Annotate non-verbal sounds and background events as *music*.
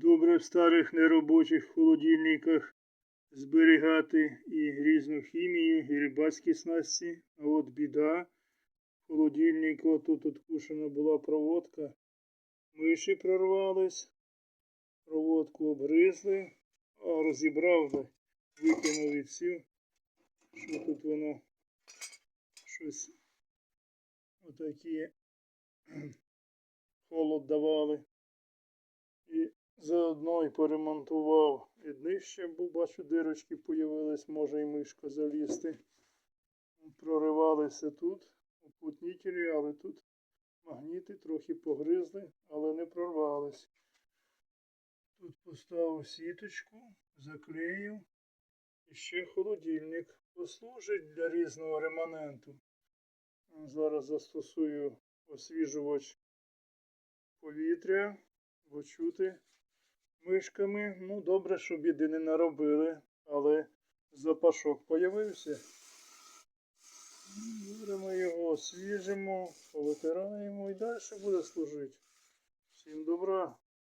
Добре в старих неробочих холодильниках зберігати і різну хімію, і рибацькі снасті. А от біда. В холодильнику тут откушена була проводка. Миші прорвались, проводку обгризли, а розібрав би, викинув і всю. Що тут воно щось отакі *clears throat* холод давали. Заодно і поремонтував. І днище, бо бачу, дирочки появились, може і мишка залізти. Проривалися тут, опутнітелі, але тут магніти трохи погризли, але не прорвались. Тут поставив сіточку, заклеїв. І ще холодильник послужить для різного реманенту. Зараз застосую освіжувач повітря, бо чути мишками. Ну, добре, що біди не наробили, але запашок появився. Беремо його, освіжимо, повитираємо і далі буде служити. Всім добра.